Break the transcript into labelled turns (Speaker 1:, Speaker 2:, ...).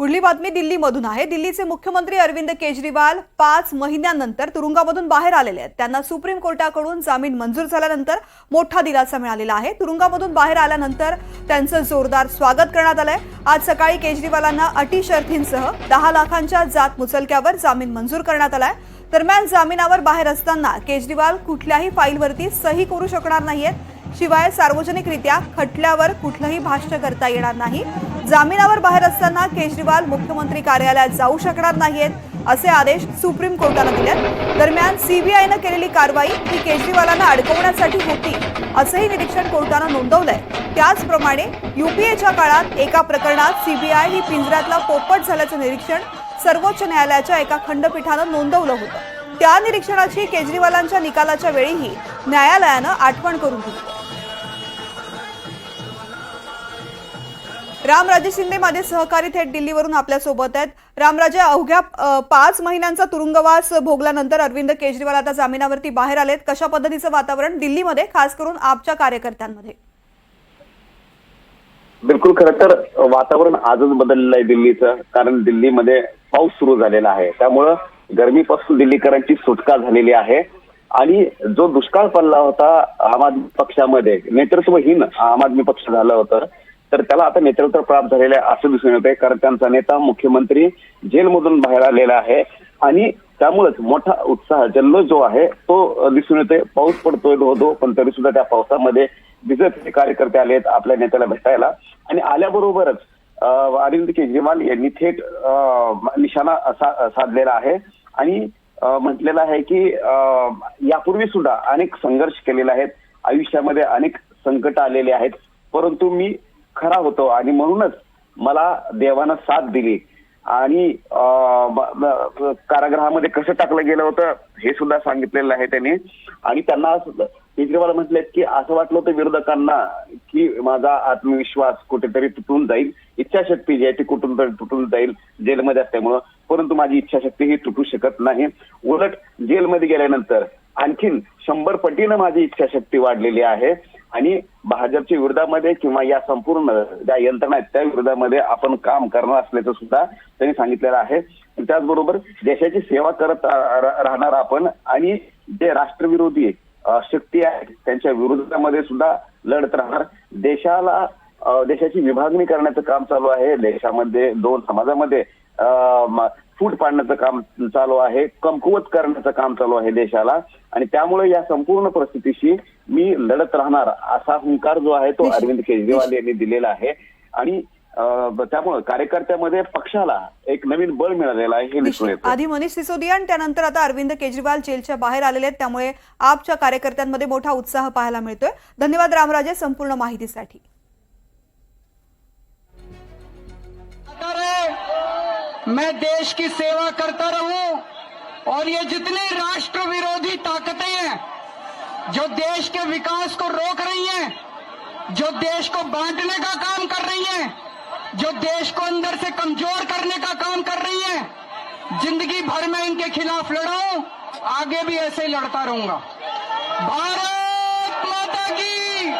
Speaker 1: पुढली बातमी दिल्लीमधून आहे. दिल्लीचे मुख्यमंत्री अरविंद केजरीवाल पाच महिन्यानंतर तुरुंगामधून बाहेर आलेले आहेत. त्यांना सुप्रीम कोर्टाकडून जामीन मंजूर झाल्यानंतर मोठा दिलासा मिळालेला आहे. तुरुंगामधून बाहेर आल्यानंतर त्यांचं जोरदार स्वागत करण्यात आलंय. आज सकाळी केजरीवालांना अटी शर्थींसह दहा लाखांच्या जात मुचलक्यावर जामीन मंजूर करण्यात आलाय. दरम्यान जामिनावर बाहेर असताना केजरीवाल कुठल्याही फाईलवरती सही करू शकणार नाहीयेत. शिवाय सार्वजनिकरित्या खटल्यावर कुठलंही भाष्य करता येणार नाही. जामिनावर बाहेर असताना केजरीवाल मुख्यमंत्री कार्यालयात जाऊ शकणार नाहीयेत असे आदेश सुप्रीम कोर्टानं दिलेत. दरम्यान सीबीआयनं केलेली कारवाई ही केजरीवालांना अडकवण्यासाठी होती असंही निरीक्षण कोर्टानं नोंदवलंय. त्याचप्रमाणे युपीएच्या काळात एका प्रकरणात सीबीआय ही पिंजऱ्यातला पोपट झाल्याचं निरीक्षण सर्वोच्च न्यायालयाच्या एका खंडपीठानं नोंदवलं होतं. त्या निरीक्षणाची केजरीवालांच्या निकालाच्या वेळीही न्यायालयानं आठवण करून दिली. रामराजे शिंदे माझे सहकारी थेट दिल्लीवरून आपल्यासोबत आहेत. रामराजे अवघ्या पाच महिन्यांचा तुरुंगवास भोगल्यानंतर अरविंद केजरीवाल आता जामिनावरती बाहेर आलेत. कशा पद्धतीचं वातावरण दिल्लीमध्ये खास करून आपच्या कार्यकर्त्यांमध्ये?
Speaker 2: बिलकुल खरं तर वातावरण आजच बदललेलं आहे दिल्लीचं कारण दिल्लीमध्ये पाऊस सुरू झालेला आहे. त्यामुळं गरमीपासून दिल्लीकरांची सुटका झालेली आहे. आणि जो दुष्काळ पडला होता आम आदमी पक्षामध्ये नेतृत्वहीन आम आदमी पक्ष झालं होतं तर त्याला आता नेतृत्व प्राप्त झालेलं आहे असं दिसून येतंय कारण त्यांचा नेता मुख्यमंत्री जेलमधून बाहेर आलेला आहे. आणि त्यामुळेच मोठा उत्साह जल्लोष जो आहे तो दिसून येतोय. पाऊस पडतोय धो पण तरी सुद्धा त्या पावसामध्ये भिजत कार्यकर्ते कार्यकर्ते आलेत आपल्या नेत्याला भेटायला. आणि आल्याबरोबरच अं, अरविंद केजरीवाल यांनी थेट अं, निशाणा सा- साधलेला आहे. आणि म्हटलेलं आहे की अं, यापूर्वी सुद्धा अनेक संघर्ष केलेले आहेत. आयुष्यामध्ये अनेक संकट आलेले आहेत. परंतु मी खरा होतो. आणि म्हणूनच मला देवानं साथ दिली. आणि कारागृहामध्ये कसं टाकलं गेलं होतं हे सुद्धा सांगितलेलं आहे त्यांनी. आणि त्यांना केजरीवाल म्हटले की असं वाटलं होतं विरोधकांना की माझा आत्मविश्वास कुठेतरी तुटून जाईल. इच्छाशक्ती जी आहे ती कुठून तरी तुटून जाईल जेलमध्ये असल्यामुळं. परंतु माझी इच्छाशक्ती ही तुटू शकत नाही. उलट जेलमध्ये गेल्यानंतर आणखीन शंभर पटीनं माझी इच्छाशक्ती वाढलेली आहे. आणि भाजपच्या विरोधामध्ये किंवा या संपूर्ण ज्या यंत्रणा आहेत त्या विरोधामध्ये आपण काम करणार असल्याचं सुद्धा त्यांनी सांगितलेलं आहे. त्याचबरोबर देशाची सेवा करत राहणार आपण आणि जे राष्ट्रविरोधी शक्ती आहेत त्यांच्या विरोधामध्ये सुद्धा लढत राहणार. देशाला देशाची विभागणी करण्याचं काम चालू आहे. देशामध्ये दोन समाजामध्ये फूट पाडण्याचं काम चालू आहे. कमकुवत करण्याचं काम चालू आहे देशाला. आणि त्यामुळे या संपूर्ण परिस्थितीशी मी लढत राहणार असा हुंकार जो आहे तो. अरविंद केजरीवाल यांनी दिलेला आहे. आणि त्यामुळे कार्यकर्त्यामध्ये पक्षाला एक नवीन बळ मिळालेलं आहे हे दिसून. येतं
Speaker 1: आधी मनीष सिसोदिया आणि त्यानंतर आता अरविंद केजरीवाल जेलच्या बाहेर आलेले आहेत. त्यामुळे आपच्या कार्यकर्त्यांमध्ये मोठा उत्साह पाहायला मिळतोय. धन्यवाद रामराजे संपूर्ण माहितीसाठी.
Speaker 3: मैं देश की सेवा करता रहूं और ये जितनी राष्ट्र विरोधी ताकतें हैं जो देश के विकास को रोक रही हैं, जो देश को बांटने का काम कर रही हैं, जो देश को अंदर से कमज़ोर करने का काम कर रही हैं, ज़िंदगी भर में इनके खिलाफ लड़ा आगे भी ऐसे ही लड़ता रहूँगा। भारत माता की